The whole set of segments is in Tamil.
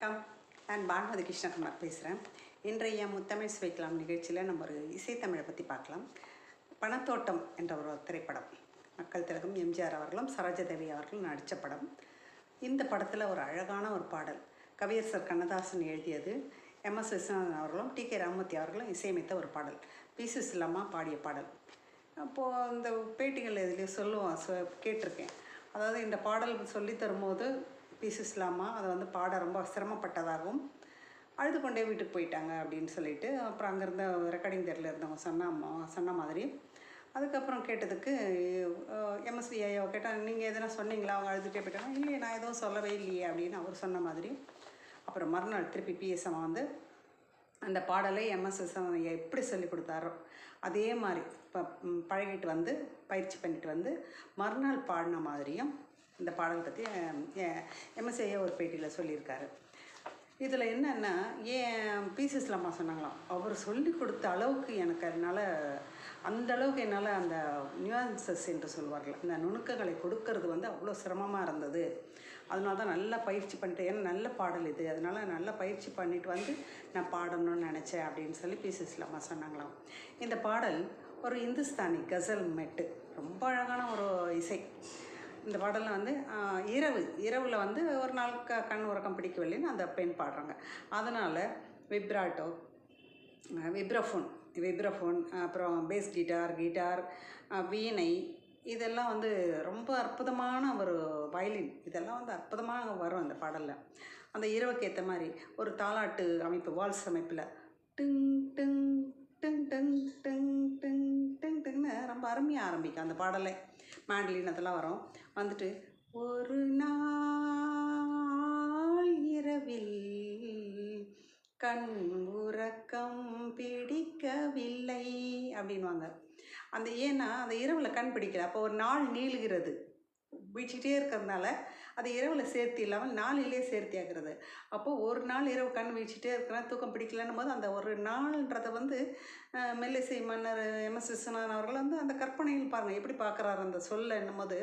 வணக்கம். நான் பானுமதி கிருஷ்ணகுமார் பேசுகிறேன் இன்றைய முத்தமிழ் சுவைக்கலாம் நிகழ்ச்சியில் நம்ம ஒரு இசைத்தமிழை பற்றி பார்க்கலாம். பணத்தோட்டம் என்ற ஒரு திரைப்படம். மக்கள் திலகம் எம்ஜிஆர் அவர்களும் சரோஜதேவி அவர்களும் நடித்த படம். இந்த படத்தில் ஒரு அழகான ஒரு பாடல். கவியரசர் கண்ணதாசன் எழுதியது. எம். எஸ். விஸ்வநாதன் அவர்களும் டி. கே. ராமமூர்த்தி அவர்களும் இசையமைத்த ஒரு பாடல். பி. சுசிலம்மா பாடிய பாடல். அப்போது இந்த பேட்டிகள் எதுலேயும் சொல்லுவோம் கேட்டிருக்கேன். அதாவது இந்த பாடல் சொல்லி தரும்போது பீசஸ்லாமா அதை வந்து பாட ரொம்ப சிரமப்பட்டதாகவும் அழுது கொண்டே வீட்டுக்கு போயிட்டாங்க அப்படின்னு சொல்லிட்டு அப்புறம் அங்கேருந்த ரெக்கார்டிங் தெரியல இருந்தவங்க சொன்ன மா- சொன்ன மாதிரி. அதுக்கப்புறம் கேட்டதுக்கு எம்எஸ்வி ஐயோ கேட்டால் நீங்கள் எதனா சொன்னீங்களா? அவங்க அழுதுகிட்டே போயிட்டாங்க. இல்லையே நான் எதுவும் சொல்லவே இல்லையே அப்படின்னு அவர் சொன்ன மாதிரி. அப்புறம் மறுநாள் திருப்பி பிஎஸ்எம் வந்து அந்த பாடலை எம்எஸ்எஸ் எப்படி சொல்லி கொடுத்தாரோ அதே மாதிரி இப்போ பழகிட்டு வந்து பயிற்சி பண்ணிட்டு வந்து மறுநாள் பாடின மாதிரியும் இந்த பாடல் பற்றி எம்எஸ் ஒரு பேட்டியில் சொல்லியிருக்காரு. இதில் என்னென்னா ஏன் பீசஸில் அம்மா சொன்னாங்களாம் அவர் சொல்லி கொடுத்த அளவுக்கு எனக்கு அதனால் அந்த அளவுக்கு என்னால் அந்த நியூயான்சஸ் என்று சொல்வார்கள். அந்த நுணுக்கங்களை கொடுக்கறது வந்து அவ்வளோ சிரமமாக இருந்தது. அதனால தான் நல்லா பயிற்சி பண்ணிட்டு ஏன்னா நல்ல பாடல் இது. அதனால் நல்லா பயிற்சி பண்ணிட்டு வந்து நான் பாடணும்னு நினச்சேன் அப்படின்னு சொல்லி பீசஸில் அம்மா சொன்னாங்களாம். இந்த பாடல் ஒரு இந்துஸ்தானி கசல் மெட்டு. ரொம்ப அழகான ஒரு இசை. இந்த பாடலில் வந்து இரவு இரவில் வந்து ஒரு நாள் க கண் உறக்கம் பிடிக்கவில்லைன்னு அந்த பெண் பாடுறாங்க. அதனால் விப்ராட்டோ விப்ரஃபோன் விப்ரஃபோன் அப்புறம் பேஸ் கிட்டார் கிட்டார் வீணை இதெல்லாம் வந்து ரொம்ப அற்புதமான ஒரு வயலின். இதெல்லாம் வந்து அற்புதமாக வரும் அந்த பாடலில். அந்த இரவுக்கு ஏற்ற மாதிரி ஒரு தாலாட்டு அமைப்பு வால்ஸ் அமைப்பில் டிங் டிங் டிங் டிங் டிங் டிங் டிங் டிங்னு ரொம்ப அருமையாக ஆரம்பிக்கும் அந்த பாடலை. மேண்ட்லின் அதெல்லாம் வரும். வந்துட்டு ஒரு நாள் இரவில் கண் உறக்கம் பிடிக்கவில்லை அப்படின்வாங்க அந்த ஏன்னா அந்த இரவில் கண் பிடிக்கல. அப்போ ஒரு நாள் நீளுகிறது. விழிச்சிட்டே இருக்கிறதுனால அது இரவில் சேர்த்து இல்லாமல் நாளிலே சேர்த்தி ஆகிறது அப்போது ஒரு நாள் இரவு கண் வீழ்ச்சிட்டே இருக்கிறேன் தூக்கம் பிடிக்கலன்னும் போது அந்த ஒரு நாள்ன்றதை வந்து மெல்லிசை மன்னர் எம்எஸ் விஸ்வநாதன் அவர்கள் வந்து அந்த கற்பனையில் பாருங்கள் எப்படி பார்க்குறாரு அந்த சொல்ல என்னும்போது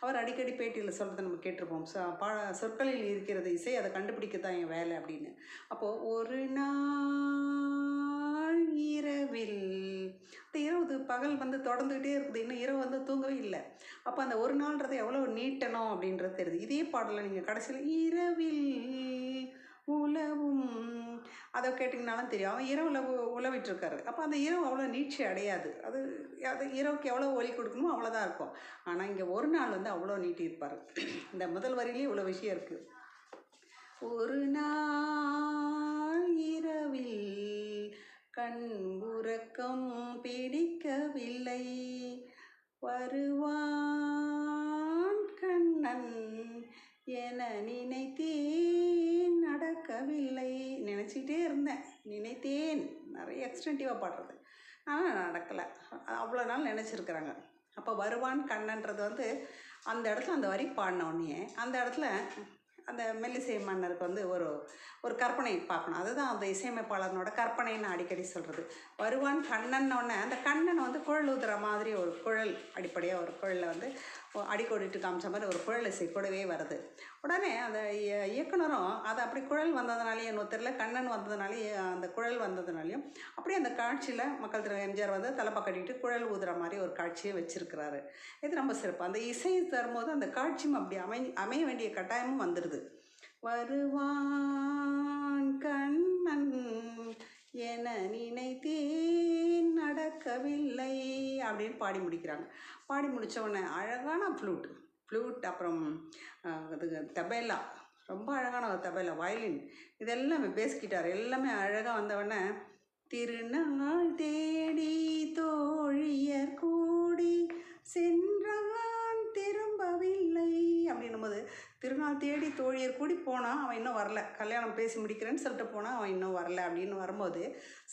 அவர் அடிக்கடி பேட்டியில் சொல்கிறத நம்ம கேட்டிருப்போம். பா சொற்களில் இருக்கிறது இசை அதை கண்டுபிடிக்க தான் என் வேலை அப்படின்னு. அப்போது ஒரு நாள் இரவில் வந்து பகல் வந்து தொடர்ந்துக்கிட்டே இருக்குது. இன்னும் இரவு வந்து தூங்கவே இல்லை. அப்போ அந்த ஒரு நாள்ன்றதை எவ்வளோ நீட்டணும் அப்படின்றது தெரியுது. இதே பாடலை நீங்கள் கடைசியில் இரவில் உலவும் அதை கேட்டிங்கனாலும் தெரியும். அவன் இரவில் உழவு உலவிட்டுருக்காரு அப்போ அந்த இரவு அவ்வளோ நீட்சி அடையாது. அது அது இரவுக்கு எவ்வளோ ஒலி கொடுக்கணுமோ அவ்வளோதான் இருக்கும். ஆனால் இங்கே ஒரு நாள் வந்து அவ்வளோ நீட்டியிருப்பார். இந்த முதல் வரியிலே இவ்வளோ விஷயம் இருக்குது ஒரு நாள் இரவில் கண் உறக்கம் பிடிக்கவில்லை வருவான் கண்ணன் என நினைத்தேன் நடக்கவில்லை. நினச்சிக்கிட்டே இருந்தேன் நினைத்தேன். நிறைய எக்ஸ்டென்டிவாக பாடுறது. ஆனால் நடக்கலை. அவ்வளோ நாள் நினச்சிருக்கிறாங்க. அப்போ வருவான் கண்ணன்றது வந்து அந்த இடத்துல அந்த வரி பாடின உடனே அந்த இடத்துல அந்த மெல்லிசை மன்னருக்கு வந்து ஒரு ஒரு கற்பனை பார்க்கணும். அதுதான் அந்த இசையமைப்பாளர்னோட கற்பனைன்னு அடிக்கடி சொல்கிறது வருவான் கண்ணன் அந்த கண்ணன் வந்து குழல் ஊதுற மாதிரி ஒரு குழல் அடிப்படையாக ஒரு குழலில் வந்து அடிக்கோடிட்டு காமிச்ச மாதிரி ஒரு குழல் இசை கூடவே வருது. உடனே அந்த இய- இயக்குனரும் அது அப்படி குழல் வந்ததுனாலேயே என்னவோ கண்ணன் வந்ததுனாலேயே அந்த குழல் வந்ததுனாலையும் அப்படியே அந்த காட்சியில் மக்கள் திரு எம்ஜிஆர் வந்து தலைப்பா கட்டிட்டு குழல் ஊதுற மாதிரி ஒரு காட்சியை வச்சுருக்கிறாரு. இது ரொம்ப சிறப்பு. அந்த இசை தரும்போது அந்த காட்சியும் அப்படி அமை அமைய வேண்டிய கட்டாயமும் வந்துடுது வருவான் கண்ணன் என நினைத்தேன் நடக்கவில்லை அப்படின்னு பாடி முடிக்கிறாங்க. பாடி முடிச்ச அழகான ஃப்ளூட் ஃப்ளூட் அப்புறம் இது தபேலா ரொம்ப அழகான ஒரு தபேலா வயலின் இதெல்லாமே பேஸ் கிட்டார் எல்லாமே அழகாக வந்தவொடனே திருநாள் தேடி திருநாள் தேடி தோழியர் கூடி போனால் அவன் இன்னும் வரல. கல்யாணம் பேசி முடிக்கிறேன்னு சொல்லிட்டு போனால் அவன் இன்னும் வரல அப்படின்னு வரும்போது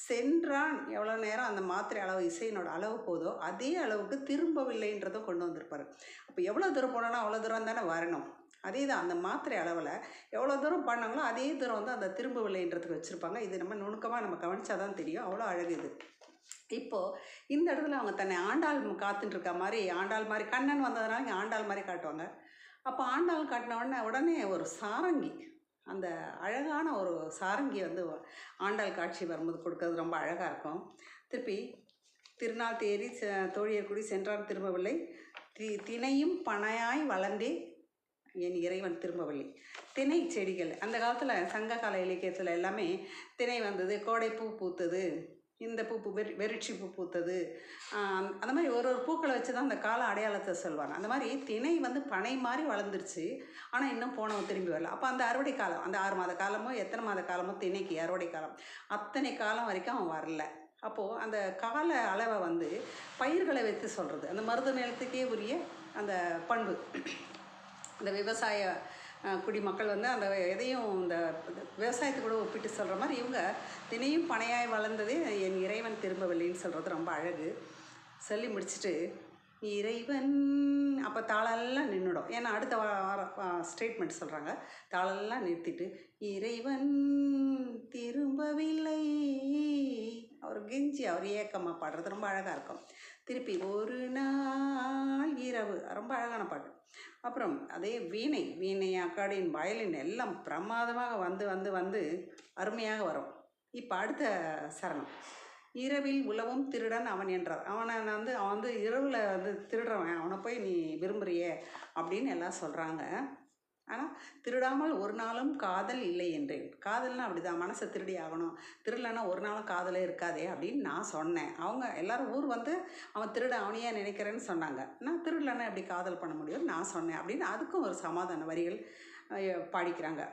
சென்றான் எவ்வளோ நேரம் அந்த மாத்திரை அளவு இசையினோட அளவு போதோ அதே அளவுக்கு திரும்பவில்லைன்றதும் கொண்டு வந்திருப்பார். அப்போ எவ்வளோ தூரம் போனோன்னா அவ்வளோ தூரம் தானே வரணும். அதே தான் அந்த மாத்திரை அளவில் எவ்வளோ தூரம் பண்ணாங்களோ அதே தூரம் வந்து அந்த திரும்பவில்லைன்றதுக்கு வச்சுருப்பாங்க. இது நம்ம நுணுக்கமாக நம்ம கவனிச்சா தான் தெரியும். அவ்வளோ அழகு இது. இப்போது இந்த இடத்துல அவங்க தன்னை ஆண்டாள் காத்துட்டு இருக்க மாதிரி ஆண்டாள் மாதிரி கண்ணன் வந்ததுனால இங்கே ஆண்டாள் மாதிரி காட்டுவாங்க. அப்போ ஆண்டாள் காட்டின உடனே உடனே ஒரு சாரங்கி அந்த அழகான ஒரு சாரங்கி வந்து ஆண்டாள் காட்சி வரும்போது கொடுக்கறது ரொம்ப அழகாக இருக்கும். திருப்பி திருநாள் தேரி தோழியர்குடி சென்றார் திரும்பவில்லை. தி தினையும் பனையாய் வளர்ந்தே என் இறைவன் திரும்பவில்லை. திணை செடிகள் அந்த காலத்தில் சங்ககால இலக்கியத்தில் எல்லாமே திணை வந்தது கோடை பூ பூத்தது. இந்த பூ வெறி வெறிச்சி பூ பூத்தது. அந்த மாதிரி ஒரு ஒரு பூக்களை வச்சு தான் அந்த கால அடையாளத்தை சொல்லுவாங்க அந்த மாதிரி திணை வந்து பனை மாதிரி வளர்ந்துருச்சு. ஆனால் இன்னும் போனவன் திரும்பி வரல. அப்போ அந்த அறுவடை காலம் அந்த ஆறு மாத காலமோ எத்தனை மாத காலமோ திணைக்கு அறுவடை காலம். அத்தனை காலம் வரைக்கும் அவன் வரல. அப்போது அந்த கால அளவை வந்து பயிர்களை வைத்து சொல்கிறது அந்த மருத நிலத்துக்கே உரிய அந்த பண்பு. இந்த விவசாய குடிமக்கள் வந்து அந்த எதையும் இந்த விவசாயத்தை கூட ஒப்பிட்டு சொல்கிற மாதிரி இவங்க தினையும் பனையாய் வளர்ந்ததே என் இறைவன் திரும்பவில்லைன்னு சொல்கிறது ரொம்ப அழகு. சொல்லி முடிச்சுட்டு இறைவன் அப்போ தாளெல்லாம் நின்றுடும் ஏன்னா அடுத்த ஸ்டேட்மெண்ட் சொல்கிறாங்க தாளெல்லாம் நிறுத்திட்டு இறைவன் திரும்பவில்லை. அவர் கெஞ்சி அவர் ஏக்கமாக பாடுறது ரொம்ப அழகாக இருக்கும். திருப்பி ஒரு நாள் இரவு. ரொம்ப அழகான பாட்டு. அப்புறம் அதே வீணை வீணை அக்காடின் வயலின் எல்லாம் பிரமாதமாக வந்து வந்து வந்து அருமையாக வரும். இப்போ அடுத்த சரணம். இரவில் உழவும் திருடன் அவன் என்றார். அவனை வந்து அவன் வந்து இரவில் வந்து திருடுறவன். அவனை போய் நீ விரும்புறியே அப்படின்னு எல்லாம் சொல்கிறாங்க ஆனால் திருடாமல் ஒரு நாளும் காதல் இல்லை என்றேன். காதல்னா அப்படிதான் மனசை திருடி ஆகணும். திருடலைன்னா ஒரு நாளும் காதலே இருக்காதே அப்படின்னு நான் சொன்னேன். அவங்க எல்லாரும் ஊர் வந்து அவன் திருட அவனையே நினைக்கிறேன்னு சொன்னாங்க. நான் திருடலைன்னா எப்படி காதல் பண்ண முடியும்? நான் சொன்னேன் அப்படின்னு அதுக்கும் ஒரு சமாதான வரிகள் பாடிக்கிறாங்க.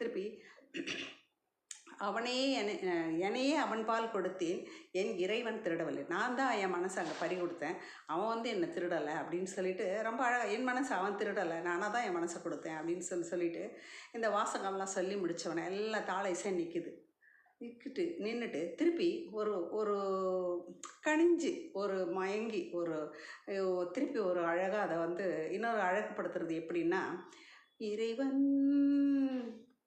திருப்பி அவனே என்னை என்னையே அவன் பால் கொடுத்தேன். என் இறைவன் திருடவில்லை. நான் தான் என் மனசை அங்கே பறி கொடுத்தேன். அவன் வந்து என்னை திருடலை அப்படின்னு சொல்லிட்டு ரொம்ப அழகாக என் மனசை அவன் திருடலை நானாக தான் என் மனசை கொடுத்தேன் அப்படின்னு சொல்லி சொல்லிட்டு இந்த வாசகம்லாம் சொல்லி முடித்தவனே எல்லா தாள இசை நிற்குது நிற்கிட்டு நின்றுட்டு திருப்பி ஒரு ஒரு கணிஞ்சு ஒரு மயங்கி ஒரு திருப்பி ஒரு அழகாக அதை வந்து இன்னொரு அழகுப்படுத்துறது எப்படின்னா இறைவன்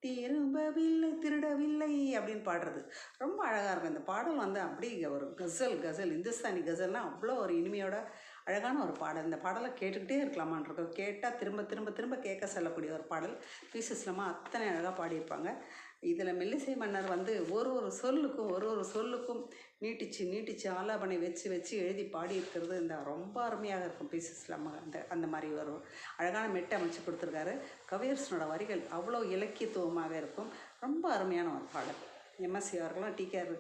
திரும்பவில்லை திருடவில்லை அப்படின்னு பாடுறது. ரொம்ப அழகாக இருக்கும். இந்த பாடல் வந்து அப்படி ஒரு கசல் கசல் இந்துஸ்தானி கசல்னால் அவ்வளோ ஒரு இனிமையோட அழகான ஒரு பாடல். இந்த பாடலை கேட்டுக்கிட்டே இருக்கலாமான் இருக்கும். கேட்டால் திரும்ப திரும்ப திரும்ப கேட்க சொல்லக்கூடிய ஒரு பாடல். பீசஸ்லமாக அத்தனை அழகாக பாடியிருப்பாங்க. இதில் மெல்லிசை மன்னர் வந்து ஒரு ஒரு சொல்லுக்கும் ஒரு ஒரு சொல்லுக்கும் நீட்டிச்சு நீட்டிச்சு ஆலாபனை வச்சு வச்சு எழுதி பாடியிருக்கிறது. இந்த ரொம்ப அருமையாக இருக்கும். பீசஸில் அந்த அந்த மாதிரி ஒரு அழகான மெட்டை அமைச்சு கொடுத்துருக்காரு. கவியரசனோட வரிகள் அவ்வளோ இலக்கியத்துவமாக இருக்கும். ரொம்ப அருமையான ஒரு பாடல். எம்எஸ்சி அவர்களும் டிகேஆர்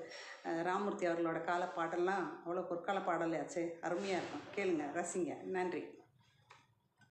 ராமூர்த்தி அவர்களோட கால பாடல்லாம் அவ்வளோ பொற்கால பாடலாச்சே அருமையாக இருக்கும். கேளுங்க ரசிங்க. நன்றி.